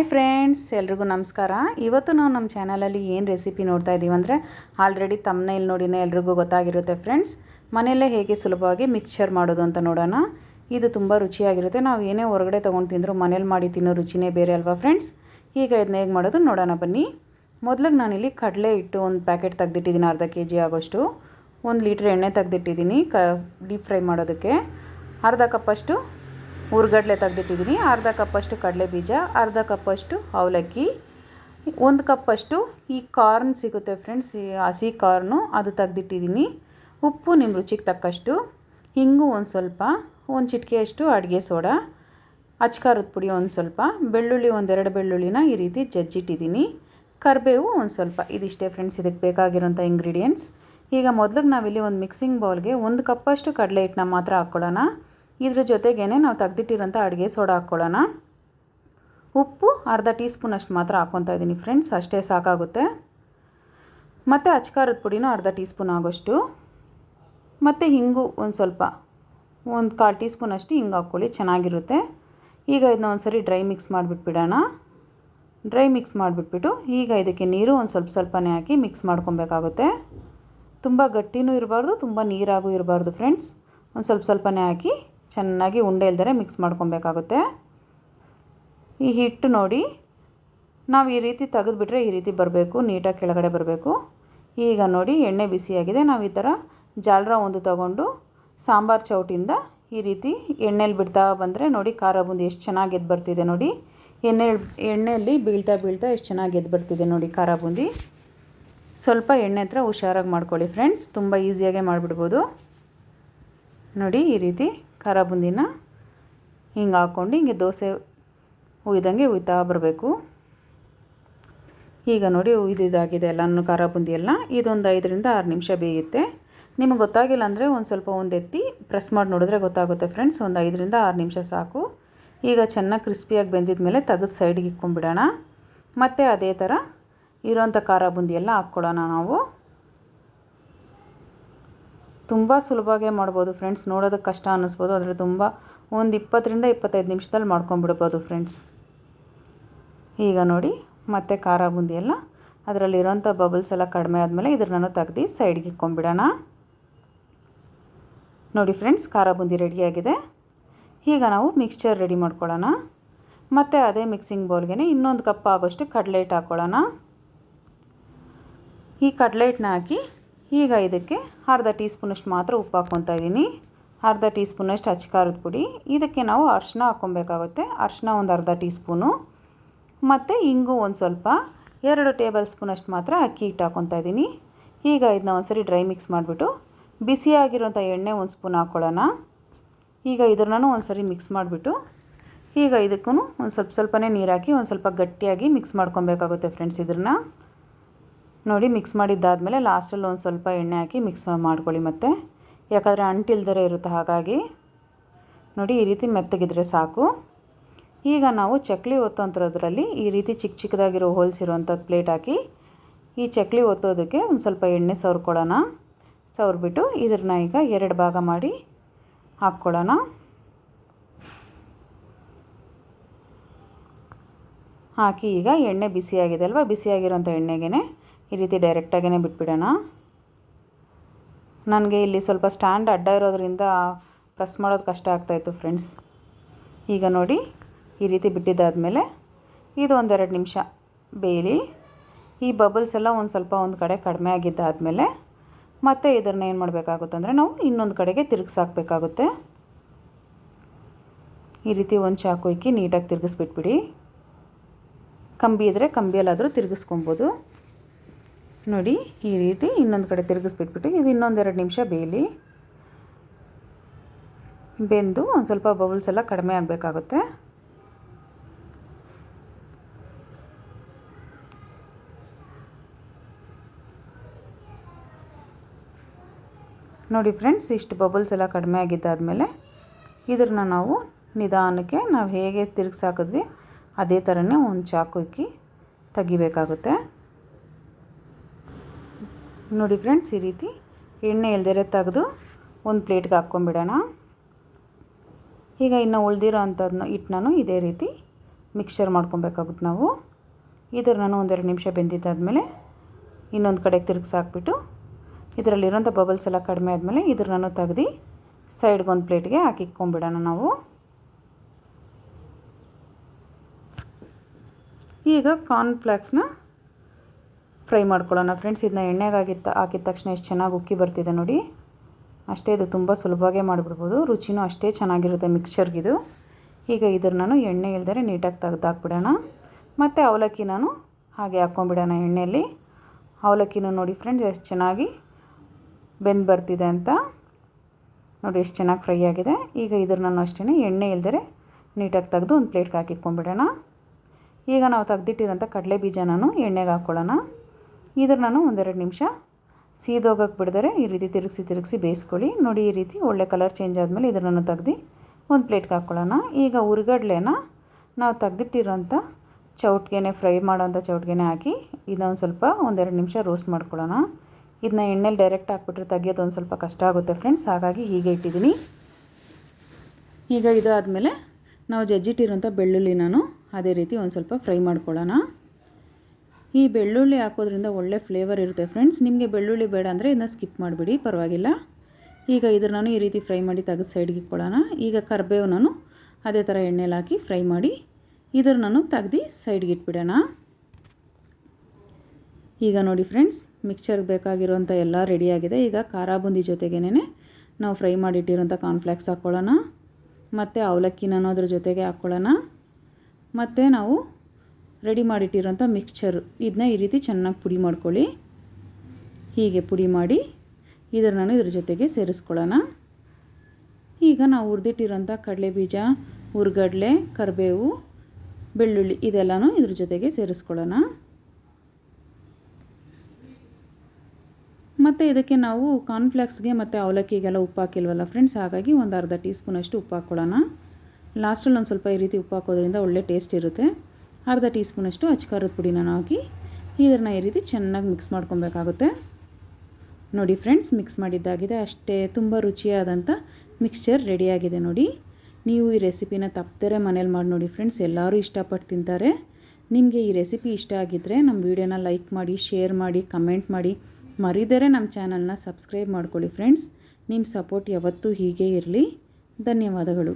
Hi friends, ಎಲ್ರಿಗೂ ನಮಸ್ಕಾರ. ಇವತ್ತು ನಾವು ನಮ್ಮ ಚಾನಲಲ್ಲಿ ಏನು ರೆಸಿಪಿ ನೋಡ್ತಾ ಇದ್ದೀವಿ ಅಂದರೆ ಆಲ್ರೆಡಿ ತಮ್ಮನೇಲಿ ನೋಡಿನೇ ಎಲ್ರಿಗೂ ಗೊತ್ತಾಗಿರುತ್ತೆ ಫ್ರೆಂಡ್ಸ್. ಮನೆಯಲ್ಲೇ ಹೇಗೆ ಸುಲಭವಾಗಿ ಮಿಕ್ಸ್ಚರ್ ಮಾಡೋದು ಅಂತ ನೋಡೋಣ. ಇದು ತುಂಬ ರುಚಿಯಾಗಿರುತ್ತೆ. ನಾವು ಏನೇ ಹೊರಗಡೆ ತೊಗೊಂಡು ತಿಂದರೂ ಮನೇಲಿ ಮಾಡಿ ತಿನ್ನೋ ರುಚಿನೇ ಬೇರೆ ಅಲ್ವಾ ಫ್ರೆಂಡ್ಸ್? ಈಗ ಇದನ್ನ ಹೇಗೆ ಮಾಡೋದು ನೋಡೋಣ ಬನ್ನಿ. ಮೊದಲಿಗೆ ನಾನಿಲ್ಲಿ ಕಡಲೆ ಇಟ್ಟು ಒಂದು ಪ್ಯಾಕೆಟ್ ತೆಗೆದಿಟ್ಟಿದ್ದೀನಿ, ಅರ್ಧ ಕೆ ಜಿ ಆಗೋಷ್ಟು. ಒಂದು ಲೀಟ್ರ್ ಎಣ್ಣೆ ತೆಗೆದಿಟ್ಟಿದ್ದೀನಿ, ಕ ಡೀಪ್ ಫ್ರೈ ಮಾಡೋದಕ್ಕೆ. ಅರ್ಧ ಕಪ್ಪಷ್ಟು ಹುರ್ಗಡ್ಲೆ ತೆಗೆದಿಟ್ಟಿದ್ದೀನಿ. ಅರ್ಧ ಕಪ್ಪಷ್ಟು ಕಡಲೆ ಬೀಜ, ಅರ್ಧ ಕಪ್ಪಷ್ಟು ಅವಲಕ್ಕಿ, ಒಂದು ಕಪ್ಪಷ್ಟು ಈ ಕಾರ್ನ್ ಸಿಗುತ್ತೆ ಫ್ರೆಂಡ್ಸ್, ಈ ಹಸಿ ಕಾರ್ನು ಅದು ತೆಗೆದಿಟ್ಟಿದ್ದೀನಿ. ಉಪ್ಪು ನಿಮ್ಮ ರುಚಿಗೆ ತಕ್ಕಷ್ಟು, ಹಿಂಗು ಒಂದು ಸ್ವಲ್ಪ, ಒಂದು ಚಿಟಿಕೆಯಷ್ಟು ಅಡುಗೆ ಸೋಡಾ ಅಚ್ಕಾರದ ಪುಡಿ ಒಂದು ಸ್ವಲ್ಪ, ಬೆಳ್ಳುಳ್ಳಿ ಒಂದೆರಡು ಬೆಳ್ಳುಳ್ಳಿನ ಈ ರೀತಿ ಜಜ್ಜಿಟ್ಟಿದ್ದೀನಿ. ಕರಿಬೇವು ಒಂದು ಸ್ವಲ್ಪ, ಇದಿಷ್ಟೇ ಫ್ರೆಂಡ್ಸ್, ಇದಕ್ಕೆ ಬೇಕಾಗಿರೋಂಥ ಇಂಗ್ರೀಡಿಯೆಂಟ್ಸ್ ಈಗ ಮೊದಲಿಗೆ ನಾವಿಲ್ಲಿ ಒಂದು ಮಿಕ್ಸಿಂಗ್ ಬೌಲ್ಗೆ ಒಂದು ಕಪ್ಪಷ್ಟು ಕಡಲೆ ಹಿಟ್ಟನ್ನ ಮಾತ್ರ ಹಾಕ್ಕೊಳ್ಳೋಣ. ಇದ್ರ ಜೊತೆಗೇ ನಾವು ತೆಗ್ದಿಟ್ಟಿರೋಂಥ ಅಡುಗೆ ಸೋಡಾ ಹಾಕ್ಕೊಳ್ಳೋಣ. ಉಪ್ಪು ಅರ್ಧ ಟೀ ಸ್ಪೂನಷ್ಟು ಮಾತ್ರ ಹಾಕ್ಕೊತಾ ಇದ್ದೀನಿ ಫ್ರೆಂಡ್ಸ್, ಅಷ್ಟೇ ಸಾಕಾಗುತ್ತೆ. ಮತ್ತು ಅಚ್ಕಾರದ ಪುಡಿನೂ ಅರ್ಧ ಟೀ ಸ್ಪೂನ್ ಆಗೋಷ್ಟು. ಮತ್ತು ಹಿಂಗು ಒಂದು ಸ್ವಲ್ಪ, ಒಂದು ಕಾಲು ಟೀ ಸ್ಪೂನಷ್ಟು ಹಿಂಗೆ ಹಾಕ್ಕೊಳ್ಳಿ, ಚೆನ್ನಾಗಿರುತ್ತೆ. ಈಗ ಇದನ್ನ ಒಂದು ಸರಿ ಡ್ರೈ ಮಿಕ್ಸ್ ಮಾಡಿಬಿಟ್ಬಿಡೋಣ. ಡ್ರೈ ಮಿಕ್ಸ್ ಮಾಡಿಬಿಟ್ಬಿಟ್ಟು ಈಗ ಇದಕ್ಕೆ ನೀರು ಒಂದು ಸ್ವಲ್ಪ ಸ್ವಲ್ಪನೇ ಹಾಕಿ ಮಿಕ್ಸ್ ಮಾಡ್ಕೊಬೇಕಾಗುತ್ತೆ. ತುಂಬ ಗಟ್ಟಿನೂ ಇರಬಾರ್ದು, ತುಂಬ ನೀರಾಗೂ ಇರಬಾರ್ದು ಫ್ರೆಂಡ್ಸ್. ಒಂದು ಸ್ವಲ್ಪ ಸ್ವಲ್ಪನೇ ಹಾಕಿ ಚೆನ್ನಾಗಿ ಉಂಡೆ ಇಲ್ದರೆ ಮಿಕ್ಸ್ ಮಾಡ್ಕೊಬೇಕಾಗುತ್ತೆ. ಈ ಹಿಟ್ಟು ನೋಡಿ, ನಾವು ಈ ರೀತಿ ತೆಗೆದುಬಿಟ್ರೆ ಈ ರೀತಿ ಬರಬೇಕು, ನೀಟಾಗಿ ಕೆಳಗಡೆ ಬರಬೇಕು. ಈಗ ನೋಡಿ, ಎಣ್ಣೆ ಬಿಸಿಯಾಗಿದೆ. ನಾವು ಈ ಥರ ಜಾಲರ ಒಂದು ತಗೊಂಡು ಸಾಂಬಾರು ಚೌಟಿಂದ ಈ ರೀತಿ ಎಣ್ಣೆಲಿ ಬಿಡ್ತಾ ಬಂದರೆ ನೋಡಿ, ಖಾರ ಬೂಂದಿ ಎಷ್ಟು ಚೆನ್ನಾಗಿ ಎದ್ದು ಬರ್ತಿದೆ ನೋಡಿ. ಎಣ್ಣೆ, ಎಣ್ಣೆಯಲ್ಲಿ ಬೀಳ್ತಾ ಬೀಳ್ತಾ ಎಷ್ಟು ಚೆನ್ನಾಗಿ ಎದ್ದು ಬರ್ತಿದೆ ನೋಡಿ ಖಾರ ಬೂಂದಿ. ಸ್ವಲ್ಪ ಎಣ್ಣೆ ಹತ್ರ ಹುಷಾರಾಗಿ ಮಾಡ್ಕೊಳ್ಳಿ ಫ್ರೆಂಡ್ಸ್, ತುಂಬ ಈಸಿಯಾಗೆ ಮಾಡಿಬಿಡ್ಬೋದು. ನೋಡಿ, ಈ ರೀತಿ ಖಾರ ಬುಂದಿನ ಹಿಂಗೆ ಹಾಕ್ಕೊಂಡು ಹಿಂಗೆ ದೋಸೆ ಹುಯ್ದಂಗೆ ಹುಯ್ತಾ ಬರಬೇಕು. ಈಗ ನೋಡಿ ಹುಯ್ದಿದ್ದಾಗಿದೆ ಎಲ್ಲನೂ ಖಾರ ಬುಂದಿ ಎಲ್ಲ. ಇದೊಂದು ಐದರಿಂದ ಆರು ನಿಮಿಷ ಬೇಯುತ್ತೆ. ನಿಮಗೆ ಗೊತ್ತಾಗಿಲ್ಲ ಅಂದರೆ ಒಂದು ಸ್ವಲ್ಪ ಒಂದು ಎತ್ತಿ ಪ್ರೆಸ್ ಮಾಡಿ ನೋಡಿದ್ರೆ ಗೊತ್ತಾಗುತ್ತೆ ಫ್ರೆಂಡ್ಸ್ ಒಂದು ಐದರಿಂದ ಆರು ನಿಮಿಷ ಸಾಕು. ಈಗ ಚೆನ್ನಾಗಿ ಕ್ರಿಸ್ಪಿಯಾಗಿ ಬೆಂದಿದ ಮೇಲೆ ತೆಗೆದು ಸೈಡಿಗೆ ಇಕ್ಕೊಂಡ್ಬಿಡೋಣ. ಮತ್ತು ಅದೇ ಥರ ಇರೋಂಥ ಖಾರ ಬುಂದಿ ಎಲ್ಲ ಹಾಕ್ಕೊಳ್ಳೋಣ ನಾವು. ತುಂಬ ಸುಲಭವಾಗೇ ಮಾಡ್ಬೋದು ಫ್ರೆಂಡ್ಸ್. ನೋಡೋದಕ್ಕೆ ಕಷ್ಟ ಅನ್ನಿಸ್ಬೋದು. ಆದರೆ ತುಂಬ ಒಂದು ಇಪ್ಪತ್ತರಿಂದ ಇಪ್ಪತ್ತೈದು ನಿಮಿಷದಲ್ಲಿ ಮಾಡ್ಕೊಂಬಿಡ್ಬೋದು ಫ್ರೆಂಡ್ಸ್. ಈಗ ನೋಡಿ, ಮತ್ತೆ ಖಾರ ಬೂಂದಿ ಎಲ್ಲ. ಅದರಲ್ಲಿರೋಂಥ ಬಬಲ್ಸ್ ಎಲ್ಲ ಕಡಿಮೆ ಆದಮೇಲೆ ಇದನ್ನು ತೆಗ್ದು ಸೈಡ್ಗೆ ಇಕ್ಕೊಂಬಿಡೋಣ ನೋಡಿ ಫ್ರೆಂಡ್ಸ್, ಖಾರ ಬೂಂದಿ ರೆಡಿಯಾಗಿದೆ ಈಗ ನಾವು ಮಿಕ್ಸ್ಚರ್ ರೆಡಿ ಮಾಡ್ಕೊಳ್ಳೋಣ. ಮತ್ತು ಅದೇ ಮಿಕ್ಸಿಂಗ್ ಬೌಲ್ಗೆ ಇನ್ನೊಂದು ಕಪ್ ಆಗೋಷ್ಟು ಕಡಲೆ ಹಿಟ್ಟು ಹಾಕ್ಕೊಳ್ಳೋಣ ಈ ಕಡಲೆ ಹಿಟ್ಟನ್ನ ಹಾಕಿ ಈಗ ಇದಕ್ಕೆ ಅರ್ಧ ಟೀ ಸ್ಪೂನಷ್ಟು ಮಾತ್ರ ಉಪ್ಪು ಹಾಕ್ಕೊತಾ ಇದ್ದೀನಿ. ಅರ್ಧ ಟೀ ಸ್ಪೂನಷ್ಟು ಅಚ್ಕಾರದ ಪುಡಿ. ಇದಕ್ಕೆ ನಾವು ಅರ್ಶಿನ ಹಾಕ್ಕೊಬೇಕಾಗುತ್ತೆ. ಅರ್ಶಿನ ಒಂದು ಅರ್ಧ ಟೀ ಸ್ಪೂನು ಮತ್ತು ಇಂಗು ಒಂದು ಸ್ವಲ್ಪ. ಎರಡು ಟೇಬಲ್ ಸ್ಪೂನಷ್ಟು ಮಾತ್ರ ಅಕ್ಕಿ ಹಿಟ್ಟು ಹಾಕ್ಕೊತಾ ಇದ್ದೀನಿ. ಈಗ ಇದನ್ನ ಒಂದು ಸರಿ ಡ್ರೈ ಮಿಕ್ಸ್ ಮಾಡಿಬಿಟ್ಟು ಬಿಸಿಯಾಗಿರುವಂಥ ಎಣ್ಣೆ ಒಂದು ಸ್ಪೂನ್ ಹಾಕ್ಕೊಳ್ಳೋಣ ಈಗ ಇದನ್ನು ಒಂದು ಸರಿ ಮಿಕ್ಸ್ ಮಾಡಿಬಿಟ್ಟು ಈಗ ಇದಕ್ಕೂ ಒಂದು ಸ್ವಲ್ಪ ಸ್ವಲ್ಪನೇ ನೀರು ಹಾಕಿ ಒಂದು ಸ್ವಲ್ಪ ಗಟ್ಟಿಯಾಗಿ ಮಿಕ್ಸ್ ಮಾಡ್ಕೊಬೇಕಾಗುತ್ತೆ ಫ್ರೆಂಡ್ಸ್ ಇದನ್ನು. ನೋಡಿ ಮಿಕ್ಸ್ ಮಾಡಿದ್ದಾದಮೇಲೆ ಲಾಸ್ಟಲ್ಲಿ ಒಂದು ಸ್ವಲ್ಪ ಎಣ್ಣೆ ಹಾಕಿ ಮಿಕ್ಸ್ ಮಾಡ್ಕೊಳ್ಳಿ ಮತ್ತೆ. ಯಾಕಂದರೆ ಅಂಟಿಲ್ದರೆ ಇರುತ್ತೆ ಹಾಗಾಗಿ. ನೋಡಿ ಈ ರೀತಿ ಮೆತ್ತಗಿದ್ರೆ ಸಾಕು. ಈಗ ನಾವು ಚಕ್ಲಿ ಒತ್ತೋಂಥದ್ರಲ್ಲಿ ಈ ರೀತಿ ಚಿಕ್ಕ ಚಿಕ್ಕದಾಗಿರೋ ಹೋಲ್ಸ್ ಇರೋವಂಥದ್ದು ಪ್ಲೇಟ್ ಹಾಕಿ ಈ ಚಕ್ಲಿ ಒತ್ತೋದಕ್ಕೆ ಒಂದು ಸ್ವಲ್ಪ ಎಣ್ಣೆ ಸವರ್ಕೊಳ್ಳೋಣ. ಸವ್ರಿಬಿಟ್ಟು ಇದನ್ನ ಈಗ ಎರಡು ಭಾಗ ಮಾಡಿ ಹಾಕ್ಕೊಳ್ಳೋಣ. ಹಾಕಿ ಈಗ ಎಣ್ಣೆ ಬಿಸಿಯಾಗಿದೆ ಅಲ್ವಾ? ಬಿಸಿಯಾಗಿರೋಂಥ ಎಣ್ಣೆಗೆ ಈ ರೀತಿ ಡೈರೆಕ್ಟಾಗೇ ಬಿಟ್ಬಿಡೋಣ. ನನಗೆ ಇಲ್ಲಿ ಸ್ವಲ್ಪ ಸ್ಟ್ಯಾಂಡ್ ಅಡ್ಡ ಇರೋದ್ರಿಂದ ಪ್ರೆಸ್ ಮಾಡೋದು ಕಷ್ಟ ಆಗ್ತಾಯಿತ್ತು ಫ್ರೆಂಡ್ಸ್ ಈಗ ನೋಡಿ, ಈ ರೀತಿ ಬಿಟ್ಟಿದ್ದಾದಮೇಲೆ ಇದು ಒಂದೆರಡು ನಿಮಿಷ ಬೇಯಲಿ ಈ ಬಬಲ್ಸ್ ಎಲ್ಲ ಒಂದು ಸ್ವಲ್ಪ ಒಂದು ಕಡೆ ಕಡಿಮೆ ಆಗಿದ್ದಾದಮೇಲೆ ಮತ್ತೆ ಇದನ್ನು ಏನು ಮಾಡಬೇಕಾಗುತ್ತೆ ಅಂದರೆ ನಾವು ಇನ್ನೊಂದು ಕಡೆಗೆ ತಿರುಗಿಸಾಕಬೇಕಾಗುತ್ತೆ ಈ ರೀತಿ ಒಂದು ಚಾಕು ಇಕ್ಕಿ ನೀಟಾಗಿ ತಿರುಗಿಸ್ಬಿಟ್ಬಿಡಿ ಕಂಬಿ ಇದ್ದರೆ ಕಂಬಿಯಲ್ಲಾದರೂ ತಿರುಗಿಸ್ಕೊಬೋದು. ನೋಡಿ, ಈ ರೀತಿ ಇನ್ನೊಂದು ಕಡೆ ತಿರುಗಿಸ್ಬಿಟ್ಬಿಟ್ಟು ಇದು ಇನ್ನೊಂದೆರಡು ನಿಮಿಷ ಬೇಯಲಿ. ಬೆಂದು ಒಂದು ಸ್ವಲ್ಪ ಬಬಲ್ಸ್ ಎಲ್ಲ ಕಡಿಮೆ ಆಗಬೇಕಾಗುತ್ತೆ. ನೋಡಿ ಫ್ರೆಂಡ್ಸ್, ಇಷ್ಟು ಬಬಲ್ಸ್ ಎಲ್ಲ ಕಡಿಮೆ ಆಗಿದ್ದಾದಮೇಲೆ ಇದನ್ನು ನಾವು ನಿಧಾನಕ್ಕೆ ನಾವು ಹೇಗೆ ತಿರುಗಿಸಾಕಿದ್ವಿ, ಅದೇ ಥರನೇ ಒಂದು ಚಾಕು ಇಕ್ಕಿ ತೆಗಿಬೇಕಾಗುತ್ತೆ. ನೋಡಿ ಫ್ರೆಂಡ್ಸ್ ಈ ರೀತಿ ಎಣ್ಣೆ ಇಲ್ದಿರೆ ತೆಗೆದು ಒಂದು ಪ್ಲೇಟ್ಗೆ ಹಾಕ್ಕೊಂಬಿಡೋಣ ಈಗ ಇನ್ನು ಉಳಿದಿರೋ ಅಂಥದ್ದನ್ನ ಹಿಟ್ಟನ್ನು ಇದೇ ರೀತಿ ಮಿಕ್ಸ್ಚರ್ ಮಾಡ್ಕೊಬೇಕಾಗುತ್ತೆ ನಾವು. ಇದರ ನಾನು ಒಂದೆರಡು ನಿಮಿಷ ಬೆಂದಿದ್ದಾದಮೇಲೆ ಇನ್ನೊಂದು ಕಡೆಗೆ ತಿರುಗಿಸಿ ಹಾಕ್ಬಿಟ್ಟು ಇದರಲ್ಲಿರೋಂಥ ಬಬಲ್ಸ್ ಎಲ್ಲ ಕಡಿಮೆ ಆದಮೇಲೆ ಇದ್ರ ನಾನು ತೆಗ್ದು ಸೈಡ್ಗೆ ಒಂದು ಪ್ಲೇಟ್ಗೆ ಹಾಕಿಕ್ಕೊಂಬಿಡೋಣ ನಾವು. ಈಗ ಕಾರ್ನ್ಫ್ಲಾಕ್ಸ್ನ ಫ್ರೈ ಮಾಡ್ಕೊಳ್ಳೋಣ. ಫ್ರೆಂಡ್ಸ್, ಇದನ್ನ ಎಣ್ಣೆಗೆ ಹಾಕಿದ ಹಾಕಿದ ತಕ್ಷಣ ಎಷ್ಟು ಚೆನ್ನಾಗಿ ಉಕ್ಕಿ ಬರ್ತಿದೆ ನೋಡಿ. ಅಷ್ಟೇ ಇದು ತುಂಬ ಸುಲಭವಾಗೇ ಮಾಡಿಬಿಡ್ಬೋದು. ರುಚಿನೂ ಅಷ್ಟೇ ಚೆನ್ನಾಗಿರುತ್ತೆ ಮಿಕ್ಸ್ಚರ್ಗಿದು. ಈಗ ಇದ್ರ ನಾನು ಎಣ್ಣೆ ಇಲ್ದರೆ ನೀಟಾಗಿ ತೆಗ್ದು ಹಾಕ್ಬಿಡೋಣ. ಮತ್ತು ಅವಲಕ್ಕಿ ನಾನು ಹಾಗೆ ಹಾಕ್ಕೊಂಬಿಡೋಣ ಎಣ್ಣೆಯಲ್ಲಿ. ಅವಲಕ್ಕಿನೂ ನೋಡಿ ಫ್ರೆಂಡ್ಸ್, ಎಷ್ಟು ಚೆನ್ನಾಗಿ ಬೆಂದು ಬರ್ತಿದೆ ಅಂತ. ನೋಡಿ, ಎಷ್ಟು ಚೆನ್ನಾಗಿ ಫ್ರೈ ಆಗಿದೆ. ಈಗ ಇದ್ರ ನಾನು ಅಷ್ಟೇ ಎಣ್ಣೆ ಇಲ್ದರೆ ನೀಟಾಗಿ ತೆಗೆದು ಒಂದು ಪ್ಲೇಟ್ಗೆ ಹಾಕಿಟ್ಕೊಂಬಿಡೋಣ. ಈಗ ನಾವು ತೆಗ್ದಿಟ್ಟಿರೋಂಥ ಕಡಲೆ ಬೀಜ ನಾನು ಎಣ್ಣೆಗೆ ಹಾಕ್ಕೊಳ್ಳೋಣ. ಇದ್ರ ನಾನು ಒಂದೆರಡು ನಿಮಿಷ ಸೀದೋಗಕ್ಕೆ ಬಿಡಿದರೆ ಈ ರೀತಿ ತಿರುಗಿಸಿ ತಿರುಗಿಸಿ ಬೇಯಿಸ್ಕೊಳ್ಳಿ. ನೋಡಿ ಈ ರೀತಿ ಒಳ್ಳೆ ಕಲರ್ ಚೇಂಜ್ ಆದಮೇಲೆ ಇದನ್ನು ತೆಗ್ದು ಒಂದು ಪ್ಲೇಟ್ಗೆ ಹಾಕ್ಕೊಳ್ಳೋಣ ಈಗ ಉರ್ಗಡ್ಲೆನ ನಾವು ತೆಗ್ದಿಟ್ಟಿರೋಂಥ ಚೌಟ್ಗೆನೆ ಫ್ರೈ ಮಾಡೋಂಥ ಚೌಟ್ಗೆನೆ ಹಾಕಿ ಇದೊಂದು ಸ್ವಲ್ಪ ಒಂದೆರಡು ನಿಮಿಷ ರೋಸ್ಟ್ ಮಾಡ್ಕೊಳ್ಳೋಣ. ಇದನ್ನ ಎಣ್ಣೆಲಿ ಡೈರೆಕ್ಟ್ ಹಾಕ್ಬಿಟ್ರೆ ತೆಗಿಯೋದು ಒಂದು ಸ್ವಲ್ಪ ಕಷ್ಟ ಆಗುತ್ತೆ ಫ್ರೆಂಡ್ಸ್ ಹಾಗಾಗಿ ಹೀಗೆ ಇಟ್ಟಿದ್ದೀನಿ. ಈಗ ಇದು ನಾವು ಜಜ್ಜಿಟ್ಟಿರೋಂಥ ಬೆಳ್ಳುಳ್ಳಿ ನಾನು ಅದೇ ರೀತಿ ಒಂದು ಸ್ವಲ್ಪ ಫ್ರೈ ಮಾಡ್ಕೊಳ್ಳೋಣ. ಈ ಬೆಳ್ಳುಳ್ಳಿ ಹಾಕೋದ್ರಿಂದ ಒಳ್ಳೆ ಫ್ಲೇವರ್ ಇರುತ್ತೆ ಫ್ರೆಂಡ್ಸ್ ನಿಮಗೆ ಬೆಳ್ಳುಳ್ಳಿ ಬೇಡ ಅಂದರೆ ಇದನ್ನ ಸ್ಕಿಪ್ ಮಾಡಿಬಿಡಿ, ಪರವಾಗಿಲ್ಲ. ಈಗ ಇದ್ರ ನಾನು ಈ ರೀತಿ ಫ್ರೈ ಮಾಡಿ ತೆಗೆದು ಸೈಡ್ಗೆ ಇಟ್ಕೊಳ್ಳೋಣ ಈಗ ಕರ್ಬೇವು ನಾನು ಅದೇ ಥರ ಎಣ್ಣೆಲಿ ಹಾಕಿ ಫ್ರೈ ಮಾಡಿ ಇದ್ರ ನಾನು ತೆಗ್ದು ಸೈಡ್ಗೆ ಇಟ್ಬಿಡೋಣ. ಈಗ ನೋಡಿ ಫ್ರೆಂಡ್ಸ್ ಮಿಕ್ಸರ್ಗೆ ಬೇಕಾಗಿರೋಂಥ ಎಲ್ಲ ರೆಡಿಯಾಗಿದೆ ಈಗ ಖಾರ ಬುಂದಿ ಜೊತೆಗೇನೆ ನಾವು ಫ್ರೈ ಮಾಡಿಟ್ಟಿರೋಂಥ ಕಾರ್ನ್ಫ್ಲ್ಯಾಕ್ಸ್ ಹಾಕ್ಕೊಳ್ಳೋಣ. ಮತ್ತು ಅವಲಕ್ಕಿನ ಅದ್ರ ಜೊತೆಗೆ ಹಾಕ್ಕೊಳ್ಳೋಣ. ಮತ್ತು ನಾವು ರೆಡಿ ಮಾಡಿಟ್ಟಿರೋಂಥ ಮಿಕ್ಸ್ಚರ್. ಇದನ್ನ ಈ ರೀತಿ ಚೆನ್ನಾಗಿ ಪುಡಿ ಮಾಡ್ಕೊಳ್ಳಿ. ಹೀಗೆ ಪುಡಿ ಮಾಡಿ ಇದರ ನಾನು ಇದ್ರ ಜೊತೆಗೆ ಸೇರಿಸ್ಕೊಳ್ಳೋಣ. ಈಗ ನಾವು ಹುರಿದಿಟ್ಟಿರೋಂಥ ಕಡಲೆ ಬೀಜ, ಹುರ್ಗಡ್ಲೆ, ಕರಿಬೇವು, ಬೆಳ್ಳುಳ್ಳಿ ಇದೆಲ್ಲನೂ ಇದ್ರ ಜೊತೆಗೆ ಸೇರಿಸ್ಕೊಳ್ಳೋಣ. ಮತ್ತು ಇದಕ್ಕೆ ನಾವು ಕಾರ್ನ್ಫ್ಲೆಕ್ಸ್ಗೆ ಮತ್ತು ಅವಲಕ್ಕಿಗೆಲ್ಲ ಉಪ್ಪು ಹಾಕಿಲ್ವಲ್ಲ ಫ್ರೆಂಡ್ಸ್, ಹಾಗಾಗಿ ಒಂದು ಅರ್ಧ ಟೀ ಸ್ಪೂನಷ್ಟು ಉಪ್ಪು ಹಾಕ್ಕೊಳ್ಳೋಣ. ಲಾಸ್ಟಲ್ಲಿ ಒಂದು ಸ್ವಲ್ಪ ಈ ರೀತಿ ಉಪ್ಪು ಹಾಕೋದ್ರಿಂದ ಒಳ್ಳೆ ಟೇಸ್ಟ್ ಇರುತ್ತೆ. ಅರ್ಧ ಟೀ ಸ್ಪೂನಷ್ಟು ಅಚ್ಕಾರದ ಪುಡಿನ ಹಾಕಿ ಇದನ್ನು ಈ ರೀತಿ ಚೆನ್ನಾಗಿ ಮಿಕ್ಸ್ ಮಾಡ್ಕೊಬೇಕಾಗುತ್ತೆ. ನೋಡಿ ಫ್ರೆಂಡ್ಸ್ ಮಿಕ್ಸ್ ಮಾಡಿದ್ದಾಗಿದೆ. ಅಷ್ಟೇ ತುಂಬ ರುಚಿಯಾದಂಥ ಮಿಕ್ಸ್ಚರ್ ರೆಡಿಯಾಗಿದೆ ನೋಡಿ. ನೀವು ಈ ರೆಸಿಪಿನ ತಪ್ಪದರೆ ಮನೇಲಿ ಮಾಡಿ ನೋಡಿ ಫ್ರೆಂಡ್ಸ್ ಎಲ್ಲರೂ ಇಷ್ಟಪಟ್ಟು ತಿಂತಾರೆ. ನಿಮಗೆ ಈ ರೆಸಿಪಿ ಇಷ್ಟ ಆಗಿದ್ದರೆ ನಮ್ಮ ವೀಡಿಯೋನ ಲೈಕ್ ಮಾಡಿ ಶೇರ್ ಮಾಡಿ ಕಮೆಂಟ್ ಮಾಡಿ. ಮರಿದರೆ ನಮ್ಮ ಚಾನಲ್ನ ಸಬ್ಸ್ಕ್ರೈಬ್ ಮಾಡ್ಕೊಳ್ಳಿ ಫ್ರೆಂಡ್ಸ್ ನಿಮ್ಮ ಸಪೋರ್ಟ್ ಯಾವತ್ತೂ ಹೀಗೆ ಇರಲಿ. ಧನ್ಯವಾದಗಳು.